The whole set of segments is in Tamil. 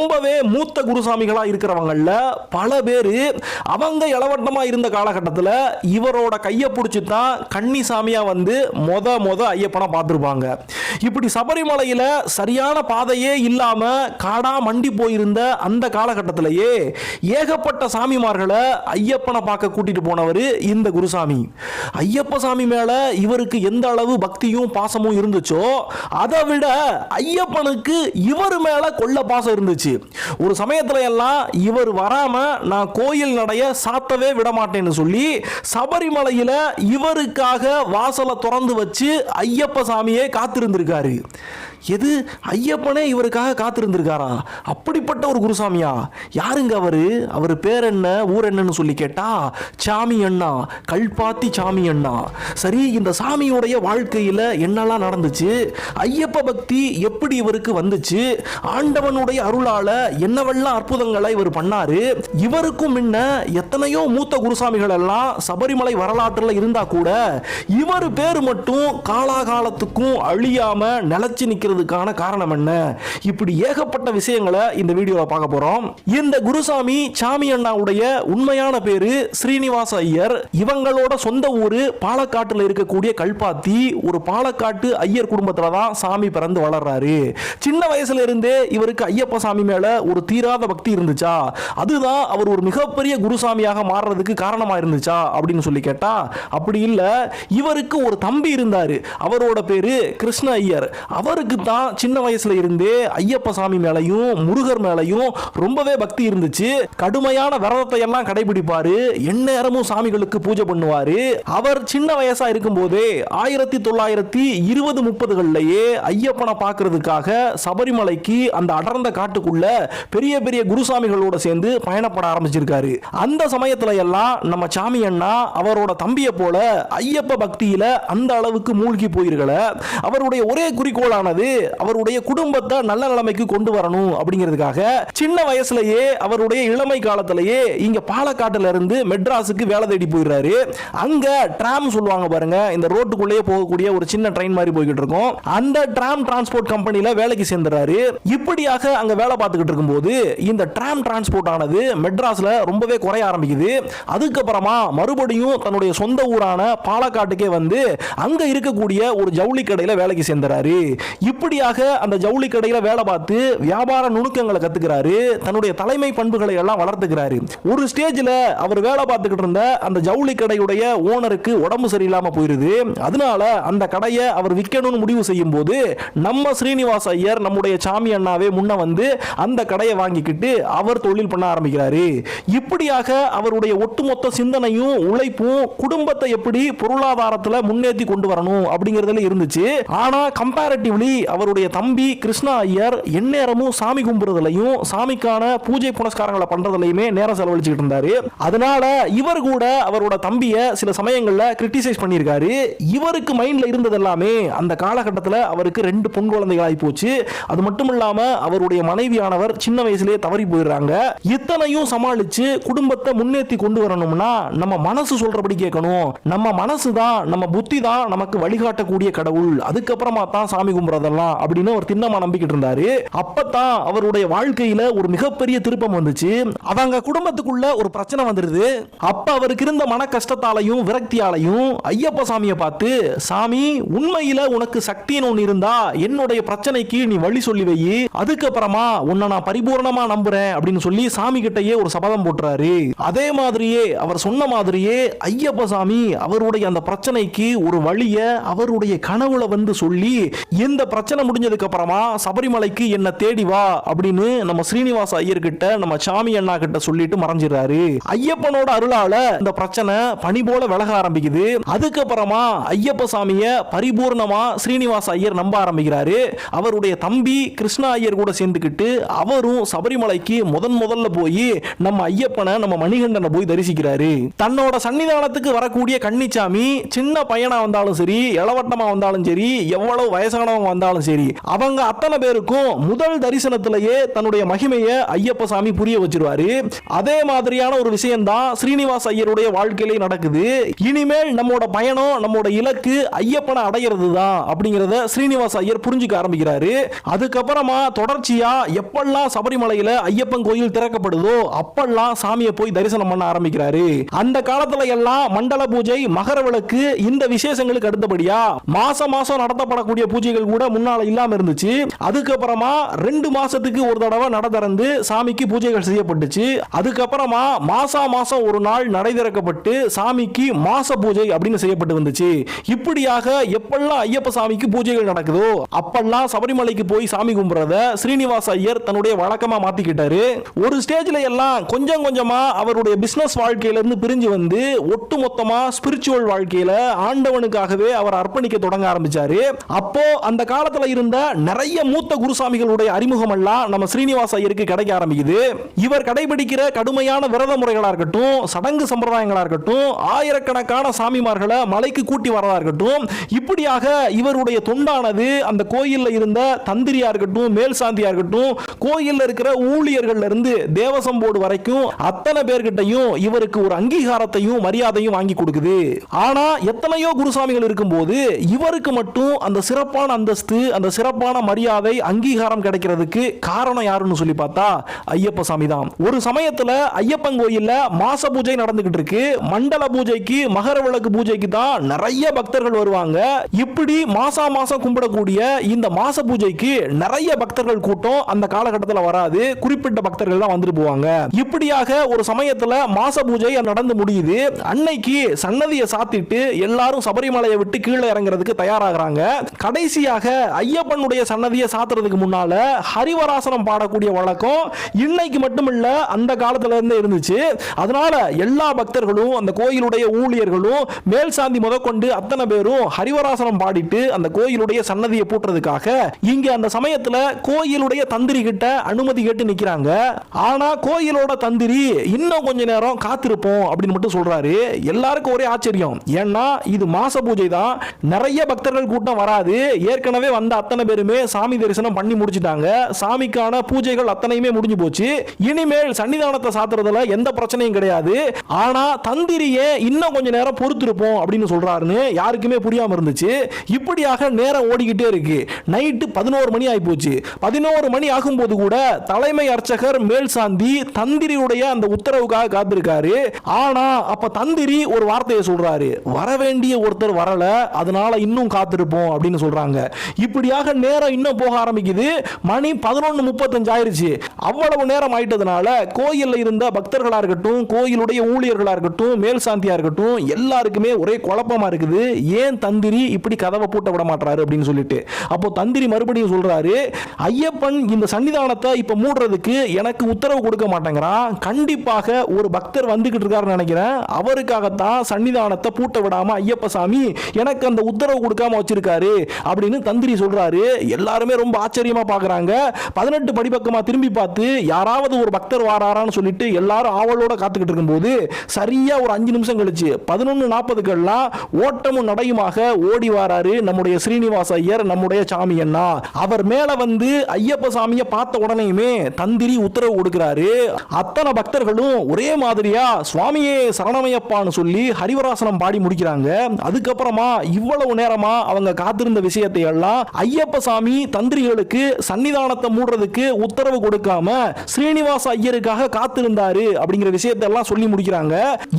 ரொம்பவே மூத்த குருசாமிகளா இருக்கிறவங்கள பல பேர் அவங்க இளவட்டமா இருந்த காலகட்டத்தில் இவரோட கையை பிடிச்சி தான் கன்னிசாமியா வந்து மொத மொத ஐயப்பனை பார்த்துருப்பாங்க. இப்படி சபரிமலையில் சரியான பாதையே இல்லாம காடா மண்டி போயிருந்த அந்த காலகட்டத்திலேயே ஏகப்பட்ட சாமிமார்களை ஐயப்பனை பார்க்க கூட்டிட்டு போனவர் இந்த குருசாமி. ஐயப்ப சாமி மேல இவருக்கு எந்த அளவு பக்தியும் பாசமும் இருந்துச்சோ அதை விட ஐயப்பனுக்கு இவர் மேல கொள்ள பாசம் இருந்துச்சு. ஒரு சமயத்துல எல்லாம் இவர் வராமல் நான் கோயில் நடைய சாத்தவே விட மாட்டேன்னு சொல்லி சபரிமலையில் இவருக்காக வாசலை திறந்து வச்சு ஐயப்ப சாமியே காத்திருந்திருக்காரு. எது ஐயப்பனே இவருக்காக காத்திருந்திருக்காரா? அப்படிப்பட்ட ஒரு குருசாமியா? யாருங்க அவரு? அவர் பேர் என்ன ஊர் என்னன்னு சொல்லி கேட்டா சாமி அண்ணா கல்பாத்தி சாமி அண்ணா. சரி இந்த சாமியுடைய வாழ்க்கையில என்னெல்லாம் நடந்துச்சு? ஐயப்ப பக்தி எப்படி இவருக்கு வந்துச்சு? ஆண்டவனுடைய அருளால என்னவெல்லாம் அற்புதங்களை இவர் பண்ணாரு? இவருக்கும் முன்ன எத்தனையோ மூத்த குருசாமிகள் எல்லாம் சபரிமலை வரலாற்றில் இருந்தா கூட இவர் பேர் மட்டும் காலாகாலத்துக்கும் அழியாம நிலைச்சு நிக்கிறதுக்கான காரணம் என்ன? இப்படி ஏகப்பட்ட விஷயங்களை இந்த வீடியோல பார்க்க போறோம். இந்த குருசாமி சாமி அண்ணாவுடைய உண்மையான பேரு ஸ்ரீனிவாச ஐயர். இவங்களோட சொந்த ஊரு பாலக்காட்டுல இருக்கக்கூடிய கல்பாத்தி. ஒரு பாலக்காட்டு ஐயர் குடும்பத்துல தான் சாமி பிறந்து வளர்றாரு. சின்ன வயசுல இருந்தே இவருக்கு ஐயப்ப சாமி மேல ஒரு தீராத பக்தி இருந்துச்சா? அதுதான் அவர் ஒரு மிகப்பெரிய குருசாமியாக மாறுறதுக்கு காரணமா இருந்துச்சா? அப்படின்னு சொல்லி கேட்டா அப்படி இல்ல. இவருக்கு ஒரு தம்பி இருந்தாரு. அவரோட பேரு கிருஷ்ண ஐயர். அவருக்கு தான் சின்ன வயசுல இருந்தே ஐயப்ப சாமி மேலையும் முருகர் மேலையும் ரொம்பவே பக்தி இருந்துச்சு. கடுமையான விரதத்தை எல்லாம் கடைபிடிப்பாரு. எந்நேரமும் சாமிகளுக்கு பூஜை பண்ணுவாரு. அவர் சின்ன வயசா இருக்கும்போதே ஆயிரத்தி தொள்ளாயிரத்தி இருபது முப்பதுகள்லயே ஐயப்பனை பார்க்கறதுக்காக சபரிமலைக்கு அந்த அடர்ந்த காட்டுக்குள்ள பெரிய பெரிய குருசாமிகளோட சேர்ந்து பயணப்பட ஆரம்பிச்சிருக்காரு. அந்த சமயத்துல எல்லாம் நம்ம சாமி அண்ணா அவரோட தம்பியை போல ஐயப்ப பக்தியில அந்த அளவுக்கு மூழ்கி போயிருக்கல. அவருடைய ஒரே குறிக்கோளானது அவருடைய குடும்பத்தை நல்ல நிலைமைக்கு கொண்டு வரணும் அப்படிங்கிறதுக்காக சின்ன வயசுலயே அவருடைய இளமை காலத்திலேயே இங்க பாலக்காட்டுல இருந்து மெட்ராஸுக்கு வேலை தேடி போயிடுறாரு. அங்க டிராம் சொல்லுவாங்க பாருங்க இந்த ரோட்டுக்குள்ளேயே போகக்கூடிய ஒரு சின்ன ட்ரெயின் மாதிரி போய்கிட்டு இருக்கும். அந்த டிராம் டிரான்ஸ்போர்ட் கம்பெனியில வேலைக்கு சேர்ந்துறாரு இப்படியாக அங்க வேலை பார்த்துக்கிட்டு இருக்கும்போது இந்த டிராம் டிரான்ஸ்போர்ட் ஆனது மெட்ராஸ்ல ரொம்பவே குறைய ஆரம்பிக்குது. அதுக்கப்புறமா மறுபடியும் தன்னுடைய சொந்த ஊரான பாலக்காட்டுக்கே வந்து அங்க இருக்கக்கூடிய ஒரு ஜவுளி கடையில வேலைக்கு சேர்ந்துறாரு இப்படியாக அந்த ஜவுளி கடையில வேலை பார்த்து வியாபார நுணுக்கங்களை கத்துக்கிறாரு தன்னுடைய தலைமை பண்புகளை எல்லாம் வளர்த்துக்கிறாரு. ஒரு ஸ்டேஜ்ல அவர் வேலை பார்த்துக்கிட்டு இருந்த அந்த ஜவுளி கடையுடைய ஓனருக்கு உடம்பு சரியில்லாம போயிருது. அதனால அந்த கடையை அவர் விற்கணும்னு முடிவு செய்யும் போது நம்ம ஸ்ரீனிவாஸ் ஐயர் நம்முடைய சாமி அண்ணாவே முன்ன வந்து அந்த கடையை வாங்கிக்கிட்டு அவர் தொழில் பண்ண ஆரம்பிக்கிறாரு. இப்படியாக அவருடைய ஒட்டுமொத்த சிந்தனையும் உழைப்பும் குடும்பத்தை எப்படி பொருளாதாரத்துல முன்னேற்றி கொண்டு வரணும் அப்படிங்கிறதுல இருந்துச்சு. ஆனா கம்பேரட்டிவ்லி அவருடைய தம்பி கிருஷ்ணா ஐயர் எந்நேரமும் சாமி கும்பிடுறதுலையும் சாமிக்கான பூஜை புனஸ்காரங்களை பண்றதுலையுமே நேரம் செலவழிச்சுக்கிட்டு இருந்தாரு. அதனால இவர் கூட அவரோட தம்பிய சில சமயங்கள்ல கிரிட்டிசைஸ் பண்ணியிருக்காரு. இவருக்கு மைண்ட்ல இருந்தது எல்லாமே அந்த காலகட்டத்தில் அவருக்கு ரெண்டு பொன் குழந்தைகள் ஆகி போச்சு. அது மட்டும் இல்லாம அவருடைய மனைவியானவர் சின்ன வயசுலேயே தவறி போயிடுறாங்க. இத்தனையும் சமாளிச்சு குடும்பத்தை முன்னேற்றி கொண்டு வரணும்னா நம்ம மனசு சொல்றபடி கேட்கணும். நம்ம மனசு தான் நம்ம புத்தி தான் நமக்கு வழிகாட்டக்கூடிய கடவுள். அதுக்கப்புறமா தான் சாமி கும்பிட்றதெல்லாம் அப்படின்னு ஒரு திண்ணமா நம்பிக்கிட்டு இருந்தாரு. அப்பதான் அவருடைய வாழ்க்கையில ஒரு மிகப்பெரிய திருப்பம் வந்துச்சு. அவங்க குடும்பத்துக்குள்ள ஒரு பிரச்சனை வந்துருது. அப்ப அவருக்கு இருந்த மன கஷ்டத்தாலையும் விரக்தியாலையும் ஐயப்ப சாமியை பார்த்து சாமி உண்மையில உனக்கு சக்தின்னு ஒன்று இருந்தா என்னுடைய பிரச்சனைக்கு நீ வழி சொல்லி வை. அதுக்கப்புறமா உன்னை நான் பரிபூர்ணமா நம்புறேன் அப்படின்னு சொல்லி சாமி கிட்டயே ஒரு சபதம் போட்டுறாரு. அதே மாதிரியே அவர் சொன்ன மாதிரியே ஐயப்ப சாமி அவருடைய அந்த பிரச்சனைக்கு ஒரு வழிய அவருடைய கனவுல வந்து சொல்லி எந்த பிரச்சனை முடிஞ்சதுக்கு அப்புறமா சபரிமலைக்கு என்ன தேடி வா அப்படின்னு நம்ம ஸ்ரீனிவாச ஐயர் கிட்ட நம்ம சாமி அண்ணா கிட்ட சொல்லிட்டு மறைஞ்சிடறாரு. ஐயப்பனோட அருளால இந்த பிரச்சனை பனி போல விலக ஆரம்பிக்குது. அதுக்கப்புறமா ஐயப்ப சாமிய பரிபூர்ணமா ஸ்ரீனிவாச ஐயர் நம்ப ஆரம்பிக்கிறாரு. அவருடைய தம்பி கிருஷ்ணா ஐயர் கூட சேர்ந்துக்கிட்டு அவரும் சபரிமலைக்கு முதன் முதல்ல போய் நம்ம ஐயப்பனை நம்ம மணிகண்டனை போய் தரிசிக்கிறாரு. தன்னோட சன்னிதானத்துக்கு வரக்கூடிய கன்னிச்சாமி சின்ன பையனா வந்தாலும் சரி இளவட்டமா வந்தாலும் சரி எவ்வளவு வயசானவங்க வந்தாலும் இருந்தாலும் சரி அவங்க அத்தனை பேருக்கும் முதல் தரிசனத்திலேயே தன்னுடைய மகிமையை ஐயப்ப சாமி புரிய வச்சிருவாரு. அதே மாதிரியான ஒரு விஷயம் தான் ஸ்ரீனிவாஸ் ஐயருடைய வாழ்க்கையிலே நடக்குது. இனிமேல் நம்மோட பயணம் நம்மோட இலக்கு ஐயப்பனை அடையிறது தான் அப்படிங்கிறத ஸ்ரீனிவாஸ் ஐயர் புரிஞ்சுக்க ஆரம்பிக்கிறாரு. அதுக்கப்புறமா தொடர்ச்சியா எப்பெல்லாம் சபரிமலையில ஐயப்பன் கோயில் திறக்கப்படுதோ அப்பெல்லாம் சாமியை போய் தரிசனம் பண்ண ஆரம்பிக்கிறாரு. அந்த காலத்துல எல்லாம் மண்டல பூஜை மகர விளக்கு இந்த விசேஷங்களுக்கு அடுத்தபடியா மாசம் மாசம் நடத்தப்படக்கூடிய பூஜைகள் கூட முன்னால இல்லாம இருந்துச்சு. அதுக்கப்புறமா ரெண்டு மாசத்துக்கு ஒரு தடவை நட திறந்து சாமிக்கு பூஜைகள் செய்யப்பட்டுச்சு. அதுக்கப்புறமா மாசா மாசம் ஒரு நாள் நடை திறக்கப்பட்டு சாமிக்கு மாச பூஜை அப்படின்னு செய்யப்பட்டு வந்துச்சு. இப்படியாக எப்பெல்லாம் ஐயப்ப சாமிக்கு பூஜைகள் நடக்குதோ அப்பெல்லாம் சபரிமலைக்கு போய் சாமி கும்பிடுறத ஸ்ரீனிவாச ஐயர் தன்னுடைய வழக்கமா மாத்திக்கிட்டாரு. ஒரு ஸ்டேஜ்ல எல்லாம் கொஞ்சம் கொஞ்சமா அவருடைய பிசினஸ் வாழ்க்கையில இருந்து பிரிஞ்சு வந்து ஒட்டுமொத்தமா ஸ்பிரிச்சுவல் வாழ்க்கையில ஆண்டவனுக்காகவே அவர் அர்ப்பணிக்க தொடங்க ஆரம்பிச்சாரு. அப்போ அந்த காலத்துல இருந்த நிறைய மூத்த குருசாமிகளுடைய அறிமுகம் எல்லாம் நம்ம ஸ்ரீனிவாஸ் ஐயருக்கு கிடைக்க ஆரம்பிக்குது. இவர் கடைபிடிக்கிற கடுமையான விரத முறைகளா இருக்கட்டும் சடங்கு சம்பிரதாயங்களா இருக்கட்டும் ஆயிரக்கணக்கான சாமிமார்களை மலைக்கு கூட்டி வரதா இருக்கட்டும் இப்படியாக இவருடைய தொண்டானது அந்த கோயில்ல இருந்த தந்திரியா இருக்கட்டும் மேல் சாந்தியா இருக்கட்டும் கோயில்ல இருக்கிற ஊழியர்கள்ல இருந்து தேவசம் போர்டு வரைக்கும் அத்தனை பேர்கிட்டையும் இவருக்கு ஒரு அங்கீகாரத்தையும் மரியாதையும் வாங்கி கொடுக்குது. ஆனா எத்தனையோ குருசாமிகள் இருக்கும்போது இவருக்கு மட்டும் அந்த சிறப்பான அந்தஸ்து அந்த சிறப்பான மரியாதை அங்கீகாரம் கிடைக்கிறதுக்கு காரணம் யாருன்னு சொல்லி பார்த்தா ஐயப்ப சாமி தான். ஒரு சமயத்துல ஐயப்பன் கோயில்ல மாச பூஜை நடந்துகிட்டு இருக்கு. மண்டல பூஜைக்கு மகர விளக்கு பூஜைக்கு தான் நிறைய பக்தர்கள் வருவாங்க. இப்படி மாசா மாசம் கும்பிடக்கூடிய இந்த மாச பூஜைக்கு நிறைய பக்தர்கள் கூட்டம் அந்த காலகட்டத்தில் வராது. குறிப்பிட்ட பக்தர்கள் தான் வந்துட்டு போவாங்க. இப்படியாக ஒரு சமயத்துல மாச பூஜை நடந்து முடியுது. அன்னைக்கு சன்னதியை சாத்திட்டு எல்லாரும் சபரிமலையை விட்டு கீழே இறங்குறதுக்கு தயாராகிறாங்க. கடைசியாக ஐயப்பனுடைய சன்னதியை சாத்துறதுக்கு முன்னால ஹரிவராசனம் பாடக்கூடிய வழக்கம் இன்னைக்கு மட்டுமில்ல அந்த காலத்துல இருந்தே இருந்துச்சு. அதனால எல்லா பக்தர்களும் அந்த கோயிலுடைய ஊழியர்களும் மேல் சாந்தி முதற்கொண்டு அத்தனை பேரும் ஹரிவராசனம் பாடிட்டு அந்த கோயிலுடைய சன்னதியை பூட்டுறதுக்காக இங்க அந்த சமயத்துல கோயிலுடைய தந்திரி கிட்ட அனுமதி கேட்டு நிக்கிறாங்க. ஆனா கோயிலோட தந்திரி இன்னும் கொஞ்ச நேரம் காத்திருப்போம் அப்படின்னு மட்டும் சொல்றாரு. எல்லாருக்கும் ஒரே ஆச்சரியம். ஏன்னா இது மாச பூஜை தான் நிறைய பக்தர்கள் கூட்டம் வராது. ஏற்கனவே வந்த அத்தனை பேருமே சாமி தரிசனம் பண்ணி முடிச்சிட்டாங்க. சாமிக்கான பூஜைகள் அத்தனையுமே முடிஞ்சு போச்சு. இனிமேல் சன்னிதானத்தை சாத்துறதுல எந்த பிரச்சனையும் கிடையாது. ஆனா தந்திரியே இன்னும் கொஞ்ச நேரம் பொறுத்திருப்போம் அப்படின்னு சொல்றாருன்னு யாருக்குமே புரியாம இருந்துச்சு. இப்படியாக நேரம் ஓடிக்கிட்டே இருக்கு. நைட்டு பதினோரு மணி ஆகி போச்சு பதினோரு மணி ஆகும்போது கூட தலைமை அர்ச்சகர் மேல் சாந்தி தந்திரியுடைய அந்த உத்தரவுக்காக காத்திருக்காரு. ஆனா அப்ப தந்திரி ஒரு வார்த்தையை சொல்றாரு. வர வேண்டிய ஒருத்தர் வரல. அதனால இன்னும் காத்திருப்போம் அப்படின்னு சொல்றாங்க. இப்படியாக நேரம் இன்னும் போக ஆரம்பிக்குது. மணி பதினொன்னு முப்பத்தஞ்சு ஆயிருச்சு. அவ்வளவு நேரம் ஆயிட்டதுனால கோயிலில் இருந்த பக்தர்களாக இருக்கட்டும் கோயிலுடைய ஊழியர்களாக இருக்கட்டும் மேல் சாந்தியா இருக்கட்டும் எல்லாருக்குமே ஒரே குழப்பமா இருக்குது. ஏன் தந்திரி இப்படி கதவை பூட்ட விட மாட்டாரு அப்படின்னு சொல்லிட்டு. அப்போ தந்திரி மறுபடியும் சொல்றாரு ஐயப்பன் இந்த சன்னிதானத்தை இப்போ மூடுறதுக்கு எனக்கு உத்தரவு கொடுக்க மாட்டேங்கிறான். கண்டிப்பாக ஒரு பக்தர் வந்துகிட்டு இருக்காருன்னு நினைக்கிறேன். அவருக்காகத்தான் சன்னிதானத்தை பூட்ட விடாம ஐயப்ப சாமி எனக்கு அந்த உத்தரவு கொடுக்காம வச்சிருக்காரு. அப்படின்னு தந்திரி சொல்றாரு. எல்லாருமே ரொம்ப ஆச்சரியமா பாக்குறாங்க. பதினெட்டு படிப்பக்கமா திரும்பி பார்த்து யாராவது ஒரு பக்தர் வாராரான்னு சொல்லிட்டு எல்லாரும் ஆவலோட காத்துக்கிட்டு இருக்கும்போது சரியா ஒரு அஞ்சு நிமிஷம் கழிச்சு பதினொன்னு நாற்பதுக்கெல்லாம் ஓட்டமும் நடையுமாக ஓடி வாராரு நம்முடைய ஸ்ரீனிவாச ஐயர் நம்முடைய சாமி அண்ணா. அவர் மேல வந்து ஐயப்ப சாமியை பார்த்த உடனேயுமே தந்திரி உத்தரவு கொடுக்கிறாரு. அத்தனை பக்தர்களும் ஒரே மாதிரியா சுவாமியே சரணமையப்பான்னு சொல்லி ஹரிவராசனம் பாடி முடிக்கிறாங்க. அதுக்கப்புறமா இவ்வளவு நேரமா அவங்க காத்திருந்த விஷயத்தை எல்லாம் ஐயப்ப சாமி தந்திரிகளுக்கு சன்னிதானத்தை மூடுறதுக்கு உத்தரவு கொடுக்காம ஸ்ரீனிவாச ஐயருக்காக காத்திருந்தாரு அப்படிங்கிற விஷயத்தெல்லாம் சொல்லி முடிக்கிறாங்க.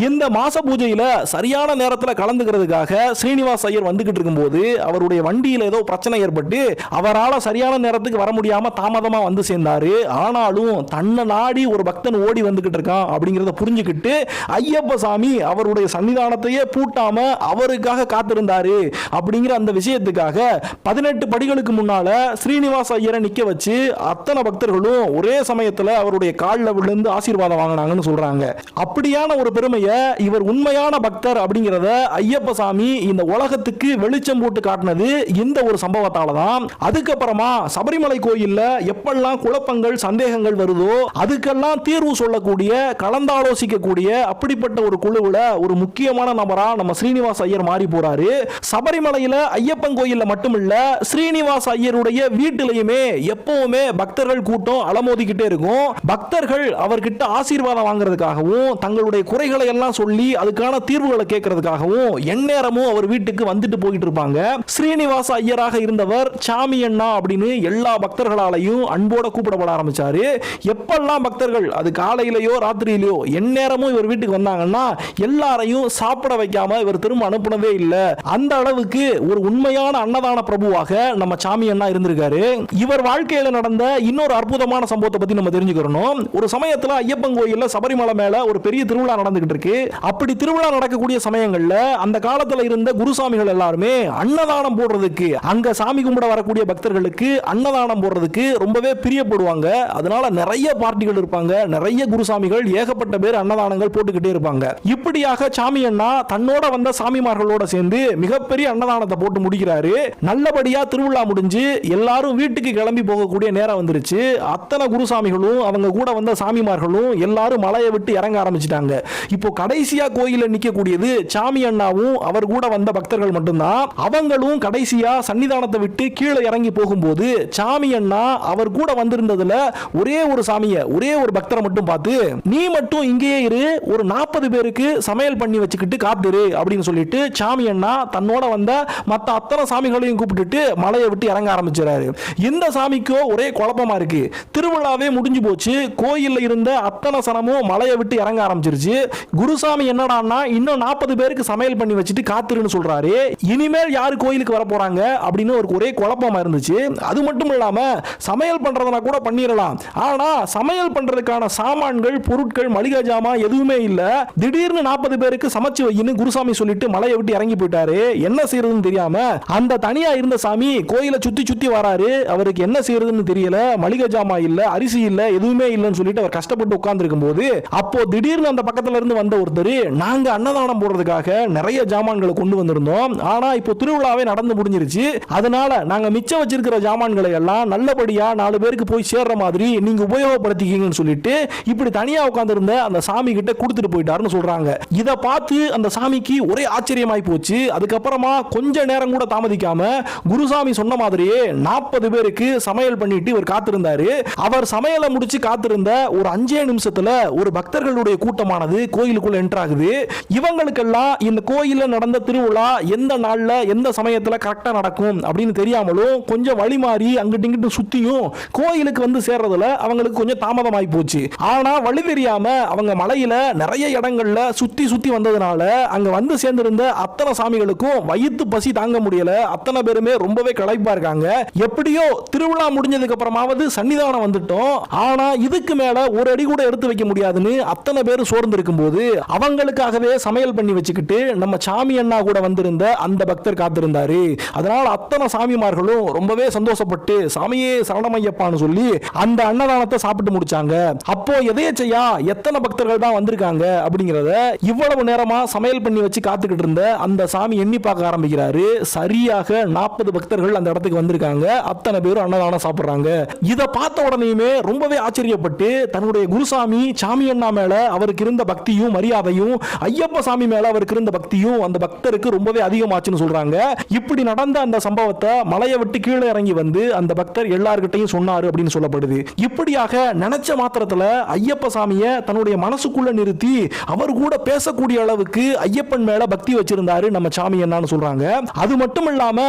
இந்த மாச பூஜையில சரியான நேரத்தில் கலந்துக்கிறதுக்காக ஸ்ரீனிவாஸ் ஐயர் வந்துகிட்டு இருக்கும்போது அவருடைய வண்டியில் ஏதோ பிரச்சனை ஏற்பட்டு அவரால் சரியான நேரத்துக்கு வர முடியாம தாமதமா வந்து சேர்ந்தாரு. ஆனாலும் தன்னை நாடி ஒரு பக்தன் ஓடி வந்துகிட்டு இருக்கான் அப்படிங்கிறத புரிஞ்சுக்கிட்டு ஐயப்ப சாமி அவருடைய சன்னிதானத்தையே பூட்டாம அவருக்காக காத்திருந்தாரு அப்படிங்கிற அந்த விஷயத்துக்காக பதினெட்டு படிகளுக்கு முன்னால ஸ்ரீனிவாச ஐயரை நிக்க வச்சு அத்தனை பக்தர்களும் ஒரே சமயத்துல அவருடைய காலில் விழுந்து ஆசீர்வாதம் வாங்கினாங்கன்னு சொல்றாங்க. அப்படியான ஒரு பெருமையை இவர் உண்மையான பக்தர் அப்படிங்கிறத ஐயப்ப சாமி இந்த உலகத்துக்கு வெளிச்சம் போட்டு காட்டினது இந்த ஒரு சம்பவத்தால தான் அதுக்கப்புறமா சபரிமலை கோயில்ல எப்பெல்லாம் குழப்பங்கள் சந்தேகங்கள் வருதோ அதுக்கெல்லாம் தீர்வு சொல்லக்கூடிய கலந்தாலோசிக்கக்கூடிய அப்படிப்பட்ட ஒரு குழுவுல ஒரு முக்கியமான நபரா நம்ம ஸ்ரீனிவாஸ் ஐயர் மாறி போறாரு. சபரிமலையில ஐயப்பன் கோயில்ல மட்டுமில்ல ஸ்ரீனிவாஸ் ஐயருடைய வீட்டிலையுமே எப்பவுமே பக்தர்கள் கூட்டம் அலமோதிக்கிட்டே இருக்கும். பக்தர்கள் அவர்கிட்ட ஆசீர்வாதம் வாங்குறதுக்காகவும் தங்களுடைய குறைகளை எல்லாம் சொல்லி அதுக்கான தீர்வுகளை கேட்கறதுக்காகவும் எந்நேரமும் அவர் வீட்டுக்கு வந்துட்டு போயிட்டு இருப்பாங்க. ஸ்ரீனிவாச ஐயராக இருந்தவர் சாமி அண்ணா அப்படின்னு எல்லா பக்தர்களாலையும் அன்போட கூப்பிடப்பட ஆரம்பிச்சாரு. எப்பெல்லாம் பக்தர்கள் அது காலையிலயோ ராத்திரியிலயோ எந்நேரமும் இவர் வீட்டுக்கு வந்தாங்கன்னா எல்லாரையும் சாப்பிட வைக்காம இவர் திரும்ப அனுப்புனதே இல்லை. அந்த அளவுக்கு ஒரு உண்மையான அன்னதான பிரபுவாக நம்ம சாமி அண்ணா இருந்திருக்காரு. இவர் வாழ்க்கையில நடந்த இன்னொரு அற்புதமான சம்பவத்தை பத்தி நம்ம தெரிஞ்சுக்கிறோம் ஒரு சமயத்துல ஐயப்பன் கோயில்ல சபரிமலை மேல ஒரு பெரிய திருவிழா நடந்துகிட்டு இருக்கு. அப்படி திருவிழா நடக்கக்கூடிய சமயங்கள்ல அந்த காலத்துல இருந்த குருசாமிகள் எல்லாருமே அன்னதானம் போடுறதுக்கு அங்க சாமி கும்பிட வரக்கூடிய பக்தர்களுக்கு அன்னதானம் போடுறதுக்கு ரொம்பவே பிரியப்படுவாங்க. அதனால நிறைய பார்ட்டிகள் இருப்பாங்க. நிறைய குருசாமிகள் ஏகப்பட்ட பேர் அன்னதானங்கள் போட்டுக்கிட்டே இருப்பாங்க. இப்படியாக சாமி அண்ணா தன்னோட வந்த சாமிமார்களோட சேர்ந்து மிகப்பெரிய அன்னதானத்தை போட்டு முடிக்கிறாரு. நல்லபடியா திருவிழா முடிஞ்சு எல்லாரும் வீட்டுக்கு கிளம்பி போகக்கூடிய நேரம் வந்துருச்சு. அத்தனை குருசாமிகளும் அவங்க கூட வந்த சாமிமார்களும் எல்லாரும் மலையை விட்டு இறங்க ஆரம்பிச்சிட்டாங்க. இப்போ கடைசியா கோயிலில் நிற்கக்கூடியது சாமி அண்ணாவும் அவர் கூட வந்த பக்தர்கள் மட்டும்தான். அவங்களும் கடைசியா சன்னிதானத்தை விட்டு கீழே இறங்கி போகும்போது சாமி அண்ணா அவர் கூட வந்திருந்ததுல ஒரே ஒரு சாமியை ஒரே ஒரு பக்தரை மட்டும் பார்த்து நீ மட்டும் இங்கேயே இரு ஒரு நாற்பது பேருக்கு சமையல் பண்ணி வச்சுக்கிட்டு காத்துரு அப்படின்னு சொல்லிட்டு சாமி அண்ணா தன்னோட வந்த மற்ற அத்தனை சாமிகளையும் கூப்பிட்டுட்டு மலையை விட்டு இறங்க ஆரம்பிச்சிடறாரு. இந்த சாமிக்கோ ஒரே குழப்பமா இருக்கு. திருவிழாவே முடிஞ்சு போச்சு. கோயிலில் இருந்த அத்தனை சனமும் மலையை விட்டு இறங்க ஆரம்பிச்சிருச்சு. குருசாமி என்னடான்னா இன்னும் நாற்பது பேருக்கு சமையல் பண்ணி வச்சுட்டு காத்துருன்னு சொல்றாரு. இனிமேல் யாரு கோயிலுக்கு வர போறாங்க அப்படின்னு ஒரு ஒரே குழப்பமா இருந்துச்சு. அது மட்டும் இல்லாம சமையல் பண்றதுனா கூட பண்ணிடலாம். ஆனா சமையல் பண்றதுக்கான சாமான்கள் பொருட்கள் மளிகை ஜாமான் எதுவுமே இல்ல. திடீர்னு நாற்பது பேருக்கு சமைச்சு வையின்னு குருசாமி சொல்லிட்டு மலையை விட்டு இறங்கி போயிட்டாரு. என்ன செய்யறதுன்னு தெரியாம அந்த தனியா இருந்த சாமி கோயிலை சுத்தி சுத்தி வராரு. அவருக்கு என்ன செய்யறதுன்னு தெரியல. மளிகை ஜாமான் இல்ல அரிசி இல்ல எதுவுமே இல்லைன்னு சொல்லிட்டு அவர் கஷ்டப்பட்டு உட்கார்ந்து இருக்கும்போது அப்போ திடீர்னு அந்த பக்கத்துல இருந்து வந்த ஒருத்தர் நாங்க அன்னதானம் போடுறதுக்காக நிறைய ஜாமான்களை கொண்டு வந்திருந்தோம். ஆனா இப்போ திருவிழாவே நடந்து முடிஞ்சிருச்சு. அதனால நாங்க மிச்சம் வச்சிருக்கிற ஜாமான்களை எல்லாம் நல்லபடியா நாலு பேருக்கு போய் சேர்ற மாதிரி நீங்க உபயோகப்படுத்திக்கிங்கன்னு சொல்லிட்டு இப்படி தனியா உட்காந்துருந்த அந்த சாமி கிட்ட கொடுத்துட்டு போயிட்டாருன்னு சொல்றாங்க. இதை பார்த்து அந்த சாமிக்கு ஒரே ஆச்சரியமாய் போச்சு. அதுக்கப்புறமா கொஞ்ச நேரம் கூட தாமதிக்காம குரு குருசாமி சொன்ன மாதிரியே நாற்பது பேருக்கு சமையல் பண்ணிட்டு இவர் காத்திருந்தாரு. அவர் சமையலை முடிச்சு காத்திருந்த ஒரு அஞ்சே நிமிஷத்துல ஒரு பக்தர்களுடைய கூட்டமானது கோயிலுக்குள்ள என்டர் ஆகுது. இவங்களுக்கெல்லாம் இந்த கோயிலில் நடந்த திருவிழா எந்த நாள்ல எந்த சமயத்துல கரெக்டா நடக்கும் அப்படின்னு தெரியாமலும் கொஞ்சம் வழி மாறி அங்கிட்டு இங்கிட்டு சுத்தியும் கோயிலுக்கு வந்து சேர்றதுல அவங்களுக்கு கொஞ்சம் தாமதமாகி போச்சு. ஆனா வழி தெரியாம அவங்க மலையில நிறைய இடங்கள்ல சுத்தி சுத்தி வந்ததுனால அங்க வந்து சேர்ந்திருந்த அத்தனை சாமிகளுக்கும் வயிற்று பசி தாங்க முடியல. அத்தனை பேருமே ரொம்ப ரொம்பவே களைப்பா இருக்காங்க. எப்படியோ திருவிழா முடிஞ்சதுக்கு அப்புறமாவது சன்னிதானம் வந்துட்டோம். ஆனா இதுக்கு மேல ஒரு அடி கூட எடுத்து வைக்க முடியாதுன்னு அத்தனை பேர் சோர்ந்து இருக்கும்போது அவங்களுக்காகவே சமையல் பண்ணி வச்சுக்கிட்டு நம்ம சாமி அண்ணா கூட வந்திருந்த அந்த பக்தர் காத்திருந்தாரு. அதனால அத்தனை சாமிமார்களும் ரொம்பவே சந்தோஷப்பட்டு சாமியே சரணமையப்பான்னு சொல்லி அந்த அன்னதானத்தை சாப்பிட்டு முடிச்சாங்க. அப்போ எதையச்சையா எத்தனை பக்தர்கள் தான் வந்திருக்காங்க அப்படிங்கிறத இவ்வளவு நேரமா சமையல் பண்ணி வச்சு காத்துக்கிட்டு இருந்த அந்த சாமி எண்ணி பார்க்க ஆரம்பிக்கிறாரு. சரியாக நாற்பது பக்தர்கள் அந்த இடத்துக்கு வந்திருக்காங்க. அத்தனை பேரும் அன்னதானம் சாப்பிடுறாங்க. இதை பார்த்த உடனேயுமே ரொம்பவே ஆச்சரியப்பட்டு தன்னுடைய குருசாமி சாமி அண்ணா மேல அவருக்கு இருந்த பக்தியும் மரியாதையும் ஐயப்ப சாமி மேல அவருக்கு இருந்த பக்தியும் அந்த பக்தருக்கு ரொம்பவே அதிகமாச்சுன்னு சொல்றாங்க. இப்படி நடந்த அந்த சம்பவத்தை மலையை விட்டு கீழே இறங்கி வந்து அந்த பக்தர் எல்லார்கிட்டையும் சொன்னாரு அப்படின்னு சொல்லப்படுது. இப்படியாக நினைச்ச மாத்திரத்துல ஐயப்ப சாமிய தன்னுடைய மனசுக்குள்ள நிறுத்தி அவர் கூட பேசக்கூடிய அளவுக்கு ஐயப்பன் மேல பக்தி வச்சிருந்தாரு நம்ம சாமி என்னன்னு சொல்றாங்க. அது மட்டும் இல்லாம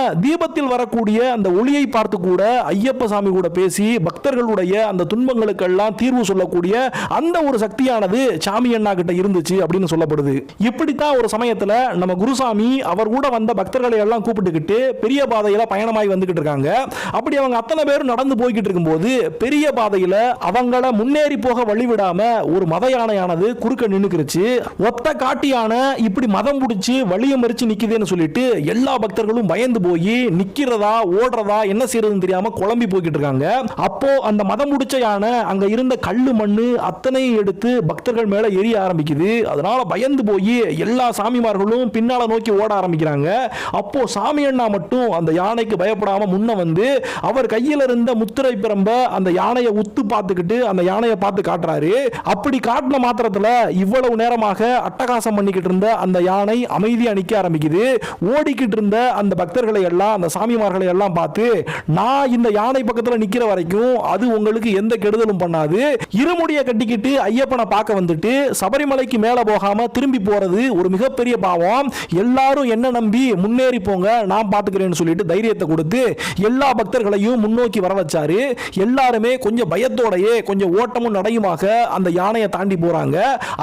வானத்தில் வரக்கூடிய அந்த ஒளியை பார்த்து கூட ஐயப்ப சாமி கூட பேசி பக்தர்களுடைய அந்த துன்பங்களுக்கெல்லாம் தீர்வு சொல்லக்கூடிய அந்த ஒரு சக்தியானது சாமி அண்ணா கிட்ட இருந்துச்சு அப்படின்னு சொல்லப்படுது. இப்படித்தான் ஒரு சமயத்துல நம்ம குருசாமி அவர் கூட வந்த பக்தர்களை எல்லாம் கூப்பிட்டுக்கிட்டு பெரிய பாதையில பயணமாய் வந்துகிட்டு இருக்காங்க. அப்படி அவங்க அத்தனை பேரும் நடந்து போய்கிட்டு இருக்கும்போது பெரிய பாதையில அவங்கள முன்னேறி போக வழிவிடாம ஒரு மத யானையானது குறுக்க நின்னுக்கிருச்சு. ஒத்த காட்டியான இப்படி மதம் பிடிச்சி வழிய மறிச்சு நிக்குதுன்னு சொல்லிட்டு எல்லா பக்தர்களும் பயந்து போய் நிக்கிறதா ஓடுறதா என்ன செய்யறதுன்னு தெரியாம குழம்பி போய்கிட்டு இருக்காங்க. அப்போ அந்த மதம் முடிச்ச யானை அங்க இருந்த கல்லு மண்ணு அத்தனையும் எடுத்து பக்தர்கள் மேல எரிய ஆரம்பிக்குது. அதனால பயந்து போய் எல்லா சாமிமார்களும் பின்னால நோக்கி ஓட ஆரம்பிக்கிறாங்க. அப்போ சாமி அண்ணா மட்டும் அந்த யானைக்கு பயப்படாம முன்ன வந்து அவர் கையில இருந்த முத்திரை பிரம்ப அந்த யானையை உத்து பார்த்துக்கிட்டு அந்த யானையை பார்த்து காட்டுறாரு. அப்படி காட்டின மாத்திரத்துல இவ்வளவு நேரமாக அட்டகாசம் பண்ணிக்கிட்டு இருந்த அந்த யானை அமைதியா நிக்க ஆரம்பிக்குது. ஓடிக்கிட்டு இருந்த அந்த பக்தர்களை எல்லாம் அந்த சாமிமார்களை எல்லாம் பார்த்து நான் இந்த யானை பக்கத்தில் நிற்கிற வரைக்கும் அது உங்களுக்கு எந்த கெடுதலும் பண்ணாது. இருமுடியை கட்டிக்கிட்டு ஐயப்பனை பார்க்க வந்துட்டு சபரிமலைக்கு மேலே போகாம திரும்பி போறது ஒரு மிகப்பெரிய பாவம். எல்லாரும் என்ன நம்பி முன்னேறி போங்க நான் பார்த்துக்கிறேன்னு சொல்லிட்டு தைரியத்தை கொடுத்து எல்லா பக்தர்களையும் முன்னோக்கி வர வச்சாரு. எல்லாருமே கொஞ்சம் பயத்தோடையே கொஞ்சம் ஓட்டமும் நடையுமாக அந்த யானையை தாண்டி போறாங்க.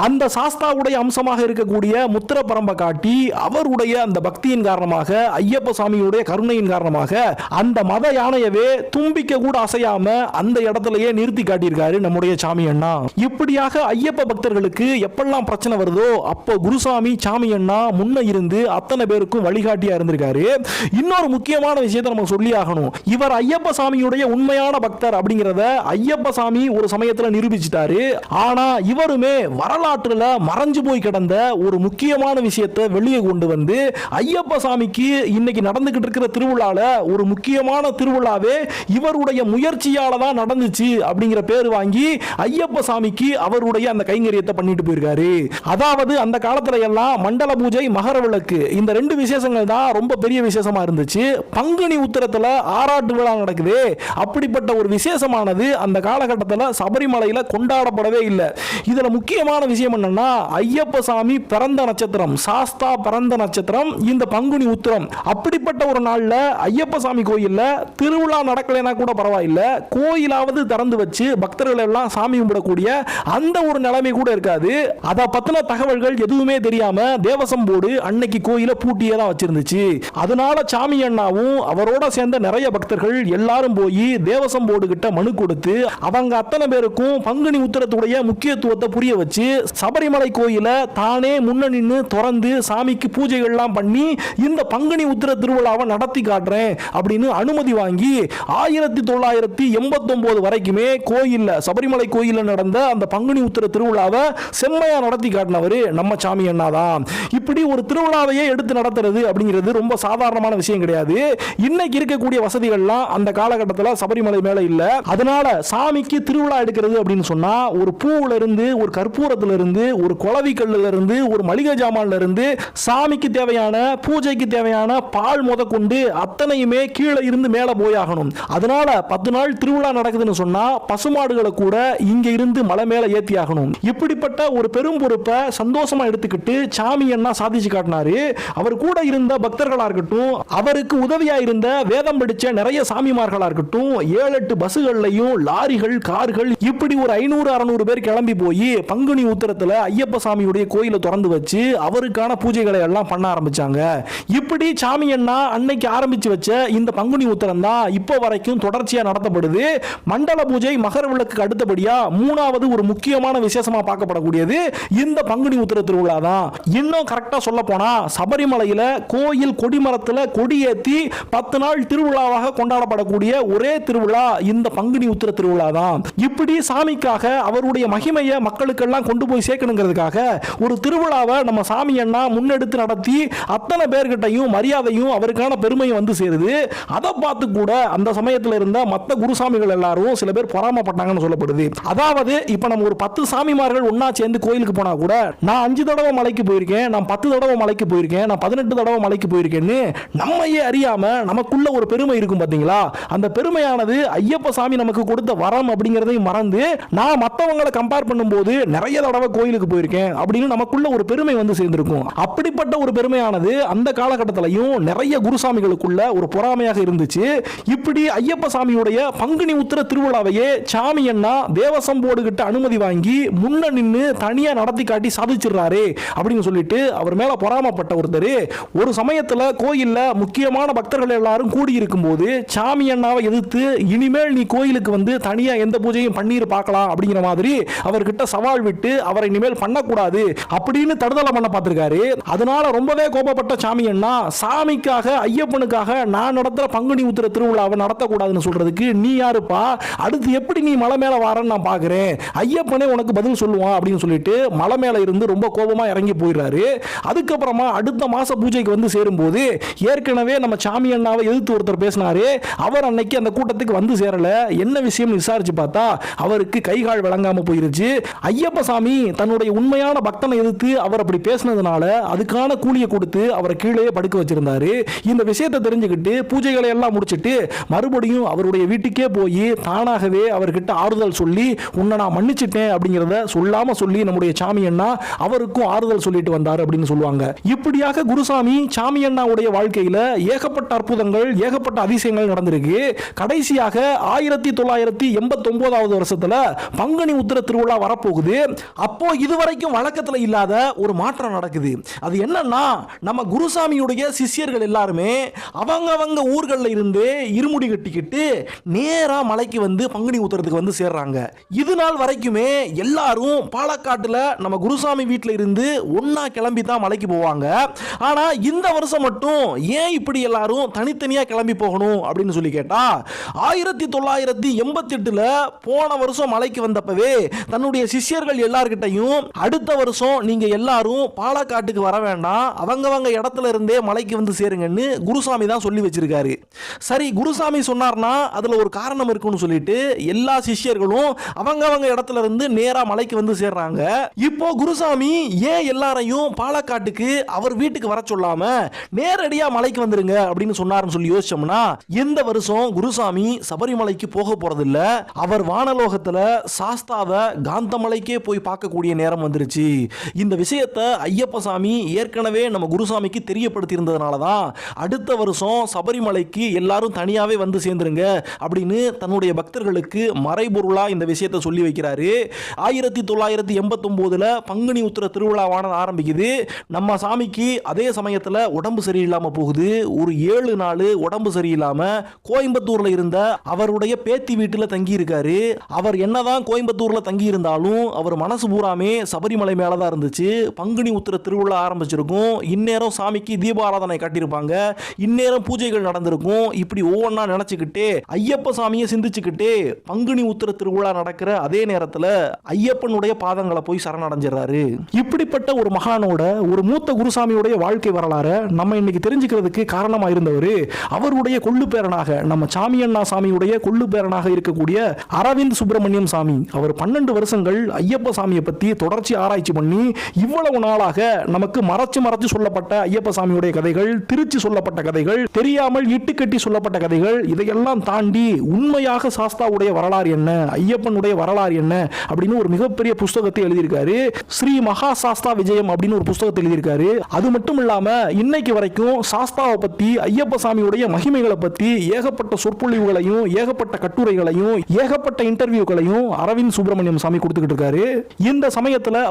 அந்த சாஸ்தாவுடைய அம்சமாக இருக்கக்கூடிய முத்திர பரம்பை காட்டி அவருடைய அந்த பக்தியின் காரணமாக ஐயப்ப சாமியுடைய கருணையின் காரணமாக அந்த மத யானையவே தும்பிக்க கூட அசையாம அந்த இடத்திலேயே நிறுத்தி காட்டியிருக்காரு நம்முடைய சாமி அண்ணா. இப்படியாக ஐயப்ப பக்தர்களுக்கு எப்பெல்லாம் பிரச்சனை வருதோ அப்போ குருசாமி சாமி அண்ணா முன்ன இருந்து அத்தனை பேருக்கும் வழிகாட்டியா இருந்திருக்காரு. இன்னொரு முக்கியமான விஷயத்தை நம்ம சொல்லி ஆகணும். இவர் ஐயப்ப சாமியுடைய உண்மையான பக்தர் அப்படிங்கிறத ஐயப்ப சாமி ஒரு சமயத்தில் நிரூபிச்சிட்டாரு. ஆனா இவருமே வரலாற்றுல மறைஞ்சு போய் கிடந்த ஒரு முக்கியமான விஷயத்தை வெளியே கொண்டு வந்து ஐயப்ப சாமிக்கு இன்னைக்கு நடந்துகிட்டு இருக்கிற திருவிழா திருவிழாவில் ஒரு முக்கியமான திருவிழாவே இவருடைய முயற்சியால் தான் நடந்துச்சு அப்படிங்கிற பேர் வாங்கி ஐயப்ப சாமிக்கு அவருடைய அந்த கைங்கரியத்தை பண்ணிட்டு போயிருக்காரு. அதாவது அந்த காலத்துல எல்லாம் மண்டல பூஜை மகர விளக்கு இந்த ரெண்டு விசேஷங்கள் தான் ரொம்ப பெரிய விசேஷமா இருந்துச்சு. பங்குனி உத்திரத்துல ஆராட்டு விழா நடக்குது. அப்படிப்பட்ட ஒரு விசேஷமானது அந்த காலகட்டத்தில் சபரிமலையில் கொண்டாடப்படவே இல்லை. இதில் முக்கியமான விஷயம் என்னன்னா ஐயப்ப சாமி பிறந்த நட்சத்திரம் சாஸ்தா பிறந்த நட்சத்திரம் இந்த பங்குனி உத்திரம். அப்படிப்பட்ட ஒரு நாளில் ஐயப்ப சாமி கோயிலில் திருவிழா நடக்கலைன்னா கூட பரவாயில்ல. கோயிலாவது திறந்து வச்சு பக்தர்கள் எல்லாம் சாமி கும்பிடக்கூடிய அந்த ஒரு நிலைமை கூட இருக்காது. அதை பத்தின தகவல்கள் எதுவுமே தெரியாம தேவசம் போர்டு அன்னைக்கு கோயிலை பூட்டியே தான் வச்சிருந்துச்சு. அதனால சாமி அண்ணாவும் அவரோட சேர்ந்த நிறைய பக்தர்கள் எல்லாரும் போய் தேவசம் போர்டு கிட்ட மனு கொடுத்து அவங்க அத்தனை பேருக்கும் பங்குனி உத்திரத்துடைய முக்கியத்துவத்தை புரிய வச்சு சபரிமலை கோயில தானே முன்ன நின்று திறந்து சாமிக்கு பூஜைகள்லாம் பண்ணி இந்த பங்குனி உத்திர திருவிழாவை நடத்தி காட்டுறேன் அப்படின்னு அனுமதி வாங்கி ஆயிரத்தி தொள்ளாயிரத்தி எண்பத்தொம்போது வரைக்குமே கோயில்ல சபரிமலை கோயிலில் நடந்த அந்த பங்குனி உத்திர திருவிழாவை செம்மையா நடத்தி காட்டினவர் நம்ம சாமி அண்ணா தான். இப்படி ஒரு திருவிழாவையே எடுத்து நடத்துறது அப்படிங்கிறது ரொம்ப சாதாரணமான விஷயம் கிடையாது. இன்னைக்கு இருக்கக்கூடிய வசதிகள்லாம் அந்த காலகட்டத்தில் சபரிமலை மேலே இல்லை. அதனால சாமிக்கு திருவிழா எடுக்கிறது அப்படின்னு சொன்னா ஒரு பூவுல இருந்து ஒரு கற்பூரத்துல இருந்து ஒரு குளவி இருந்து ஒரு மளிகை ஜாமான்ல இருந்து சாமிக்கு தேவையான பூஜைக்கு தேவையான பால் முத கொண்டு அத்தனையுமே கீழே இருந்து மேல போயாகணும். அதனால பத்து நாள் திருவிழா நடக்குதுன்னு சொன்னா பசுமாடுகளை கூட இங்க இருந்து மலை மேல ஏத்தி ஆகணும். இப்படிப்பட்ட ஒரு பெரும் பொறுப்பை சந்தோஷமா எடுத்துக்கிட்டு சாமி என்ன சாதிச்சு காட்டினாரு. அவர் கூட இருந்த பக்தர்களா இருக்கட்டும் அவருக்கு உதவியா இருந்த வேதம் படிச்ச நிறைய சாமிமார்களா இருக்கட்டும் ஏழு எட்டு பஸ்ஸுகள்லையும் லாரிகள் கார்கள் இப்படி ஒரு ஐநூறு அறுநூறு பேர் கிளம்பி போய் பங்குனி உத்தரத்துல ஐயப்ப சாமியுடைய கோயிலை திறந்து வச்சு அவருக்கான பூஜைகளை எல்லாம் பண்ண ஆரம்பிச்சாங்க. இப்படி சாமி அண்ணா அன்னைக்கு ஆரம்பித்து வச்ச இந்த பங்குனி உத்தரம் தான் இப்போ வரைக்கும் தொடர்ச்சியா நடத்தப்படுது. மண்டல பூஜை மகர விளக்குக்கு அடுத்தபடியா மூணாவது ஒரு முக்கியமான விசேஷமா பார்க்கப்படக்கூடியது இந்த பங்குனி உத்திர திருவிழா தான். இன்னும் கரெக்டாக சொல்ல போனால் சபரிமலையில் கோயில் கொடிமரத்துல கொடியேற்றி பத்து நாள் திருவிழாவாக கொண்டாடப்படக்கூடிய ஒரே திருவிழா இந்த பங்குனி உத்திர திருவிழா தான். இப்படி சாமிக்காக அவருடைய மகிமையை மக்களுக்கெல்லாம் கொண்டு போய் சேர்க்கணுங்கிறதுக்காக ஒரு திருவிழாவை நம்ம சாமி அண்ணா முன்னெடுத்து நடத்தி அத்தனை பேர்கிட்டையும் மரியாதையும் அவருக்கான பெருமையும் வந்து சேருது. அதை பார்த்து கூட அந்த சமயத்தில் இருந்த மற்ற குருசாமிகள் எல்லாரும் சில பேர் பொறாமப்பட்டாங்கன்னு சொல்லப்படுது. அதாவது இப்போ நம்ம ஒரு பத்து சாமிமார்கள் ஒன்றா சேர்ந்து கோயிலுக்கு போனா கூட நான் அஞ்சு தடவை மலைக்கு போயிருக்கேன் நான் பத்து தடவை மலைக்கு போயிருக்கேன் நான் பதினெட்டு தடவை மலைக்கு போயிருக்கேன்னு நம்மையே அறியாம நமக்குள்ள ஒரு பெருமை இருக்கும் பாத்தீங்களா? அந்த பெருமையானது ஐயப்ப சாமி நமக்கு கொடுத்த வரம் அப்படிங்கிறதையும் மறந்து நான் மற்றவங்களை கம்பேர் பண்ணும்போது நிறைய தடவை கோயிலுக்கு போயிருக்கேன் அப்படின்னு நமக்குள்ள ஒரு பெருமை வந்து சேர்ந்திருக்கும். அப்படிப்பட்ட ஒரு பெருமையானது அந்த காலகட்டத்திலையும் நிறைய மனசுக்குள்ள ஒரு பொறாமையாக இருந்துச்சு. இப்படி ஐயப்ப சாமியுடைய பங்குனி உத்திர திருவிழாவையே சாமி அண்ணா தேவசம் போர்டு கிட்ட அனுமதி வாங்கி முன்ன நின்று தனியா நடத்தி காட்டி சாதிச்சிடுறாரு அப்படின்னு சொல்லிட்டு அவர் மேல பொறாமப்பட்ட ஒருத்தர். ஒரு சமயத்துல கோயில்ல முக்கியமான பக்தர்கள் எல்லாரும் கூடி இருக்கும்போது சாமி அண்ணாவை எதிர்த்து இனிமேல் நீ கோயிலுக்கு வந்து தனியா எந்த பூஜையும் பண்ணிரு பார்க்கலாம் அப்படிங்கிற மாதிரி அவர்கிட்ட சவால் விட்டு அவரை இனிமேல் பண்ணக்கூடாது அப்படின்னு தடுதலை பண்ண பார்த்திருக்காரு. அதனால ரொம்பவே கோபப்பட்ட சாமி அண்ணா சாமிக்காக ஐயப்பனுக்காக எதுக்காக நான் நடத்துகிற பங்குனி உத்திர திருவிழாவை நடத்தக்கூடாதுன்னு சொல்கிறதுக்கு நீ யாருப்பா? அடுத்து எப்படி நீ மலை மேலே வாரன்னு நான் பார்க்குறேன் ஐயப்பனே உனக்கு பதில் சொல்லுவான் அப்படின்னு சொல்லிட்டு மலை மேலே இருந்து ரொம்ப கோபமாக இறங்கி போயிடுறாரு. அதுக்கப்புறமா அடுத்த மாத பூஜைக்கு வந்து சேரும்போது ஏற்கனவே நம்ம சாமி அண்ணாவை எதிர்த்து ஒருத்தர் பேசினாரு. அவர் அன்னைக்கு அந்த கூட்டத்துக்கு வந்து சேரலை. என்ன விஷயம் விசாரிச்சு பார்த்தா அவருக்கு கைகால் கால் போயிருச்சு. ஐயப்ப சாமி தன்னுடைய உண்மையான பக்தனை எதிர்த்து அவர் அப்படி பேசினதுனால அதுக்கான கூலியை கொடுத்து அவரை கீழே படுக்க வச்சிருந்தாரு. இந்த விஷயத்தை தெரிஞ்சுக்கிட்டு பூஜைகளை எல்லாம் முடிச்சிட்டு மறுபடியும் அவருடைய வீட்டுக்கே போய் தானாகவே அவர்கிட்ட ஆறுதல் சொல்லி உன்னை நான் மன்னிச்சிட்டேன் அப்படிங்கிறத சொல்லாமல் சொல்லி நம்முடைய சாமி அண்ணா அவருக்கும் ஆறுதல் சொல்லிட்டு வந்தார் அப்படின்னு சொல்லுவாங்க. இப்படியாக குருசாமி சாமி அண்ணாவுடைய வாழ்க்கையில் ஏகப்பட்ட அற்புதங்கள் ஏகப்பட்ட அதிசயங்கள் நடந்திருக்கு. கடைசியாக ஆயிரத்தி தொள்ளாயிரத்தி எண்பத்தி ஒன்பதாவது வருஷத்துல பங்குனி உத்திர திருவிழா வரப்போகுது. அப்போ இதுவரைக்கும் வழக்கத்துல இல்லாத ஒரு மாற்றம் நடக்குது. அது என்னன்னா நம்ம குருசாமியுடைய சிஷ்யர்கள் எல்லாருமே அவங்க அவங்க ஊர்களில் இருந்து இருமுடி கட்டிக்கிட்டு நேராக மலைக்கு வந்து பங்குனி உத்தரத்துக்கு வந்து சேர்றாங்க. இது நாள் வரைக்குமே எல்லாரும் பாலக்காட்டில் நம்ம குருசாமி வீட்டில் இருந்து ஒன்றா கிளம்பி தான் மலைக்கு போவாங்க. ஆனால் இந்த வருஷம் மட்டும் ஏன் இப்படி எல்லாரும் தனித்தனியாக கிளம்பி போகணும் அப்படின்னு சொல்லி கேட்டால் ஆயிரத்தி தொள்ளாயிரத்தி எண்பத்தெட்டில் போன வருஷம் மலைக்கு வந்தப்பவே தன்னுடைய சிஷ்யர்கள் எல்லார்கிட்டையும் அடுத்த வருஷம் நீங்கள் எல்லாரும் பாலக்காட்டுக்கு வர வேண்டாம். அவங்கவங்க இடத்துல இருந்தே மலைக்கு வந்து சேருங்கன்னு குருசாமி தான் சொல்லி வச்சிருக்காரு. சரி குருசாமி சொன்னார்னா அதுல ஒரு காரணம் இருக்குன்னு சொல்லிட்டு எல்லா சிஷ்யர்களும் அவங்க இடத்துல இருந்து நேரா மலைக்கு வந்து சேர்றாங்க. இப்போ குருசாமி ஏன் எல்லாரையும் பாலக்காட்டுக்கு அவர் வீட்டுக்கு வர சொல்லாம நேரடியா மலைக்கு வந்துருங்க அப்படின்னு சொன்னாருன்னு சொல்லி யோசிச்சோம்னா இந்த வருஷம் குருசாமி சபரிமலைக்கு போக போறதில்ல அவர் வானலோகத்துல சாஸ்தாவை காந்தமலைக்கே போய் பார்க்கக்கூடிய நேரம் வந்துருச்சு. இந்த விஷயத்தை ஐயப்ப சாமி ஏற்கனவே நம்ம குருசாமிக்கு தெரியப்படுத்தி இருந்ததுனால தான் அடுத்த வருஷம் சபரிமலைக்கு எல்லாரும் தனியாகவே வந்து சேர்ந்துருங்க அப்படின்னு தன்னுடைய பக்தர்களுக்கு மறைபொருளாக இந்த விஷயத்தை சொல்லி வைக்கிறாரு. ஆயிரத்தி தொள்ளாயிரத்தி எண்பத்தொம்போதில் பங்குனி உத்திர திருவிழாவானது ஆரம்பிக்குது. நம்ம சாமிக்கு அதே சமயத்தில் உடம்பு சரியில்லாமல் போகுது. ஒரு ஏழு நாள் உடம்பு சரியில்லாமல் கோயம்புத்தூரில் இருந்த அவருடைய பேத்தி வீட்டில் தங்கியிருக்காரு. அவர் என்னதான் கோயம்புத்தூரில் தங்கி இருந்தாலும் அவர் மனசு பூராமே சபரிமலை மேலே தான் இருந்துச்சு. பங்குனி உத்திர திருவிழா ஆரம்பிச்சிருக்கும். இந்நேரம் சாமிக்கு தீபாராதனை கட்டியிருப்பாங்க. இந்நேரம் பூஜைகள் நடந்திருக்கும். இப்படி ஒவ்வொன்றா நினைச்சுக்கிட்டே ஐயப்ப சாமியை சிந்திச்சுக்கிட்டே பங்குனி உத்திர திருவிழா நடக்கிற அதே நேரத்தில் ஐயப்பனுடைய பாதங்களை போய் சரணடைஞ்சிடறாரு. இப்படிப்பட்ட ஒரு மகானோட ஒரு மூத்த குருசாமியுடைய வாழ்க்கை வரலாறு நம்ம இன்னைக்கு தெரிஞ்சுக்கிறதுக்கு காரணமாக இருந்தவர் அவருடைய கொள்ளு பேரனாக நம்ம சாமியண்ணா சாமியுடைய கொள்ளு பேரனாக இருக்கக்கூடிய அரவிந்த் சுப்பிரமணியம் சாமி அவர் பன்னெண்டு வருஷங்கள் ஐயப்ப சாமியை பற்றி தொடர்ச்சி ஆராய்ச்சி பண்ணி இவ்வளவு நாளாக நமக்கு மறைச்சு மறைச்சு சொல்லப்பட்ட ஐயப்ப சாமியுடைய கதைகள் திருச்சி சொல்லப்பட்ட கதைகள் கதைகள் தெரியாமல் இட்டுக்கட்டி சொல்லப்பட்ட கதைகள் இதையெல்லாம் தாண்டி உண்மையாக சாஸ்தாவுடைய வரலாறு என்ன ஐயப்பனுடைய வரலாறு என்ன அப்படின்னு ஒரு மிகப்பெரிய புஸ்தகத்தை எழுதியிருக்காரு. ஸ்ரீ மகா சாஸ்தா விஜயம் அப்படின்னு ஒரு புஸ்தகத்தை எழுதியிருக்காரு. அது மட்டும் இல்லாம இன்னைக்கு வரைக்கும் சாஸ்தாவை பத்தி ஐயப்ப சாமியுடைய மகிமைகளை பத்தி ஏகப்பட்ட சொற்பொழிவுகளையும் ஏகப்பட்ட கட்டுரைகளையும் ஏகப்பட்ட இன்டர்வியூக்களையும் அரவிந்த் சுப்பிரமணியம் சாமி கொடுத்துக்கிட்டு இருக்காரு. இந்த சமயத்துல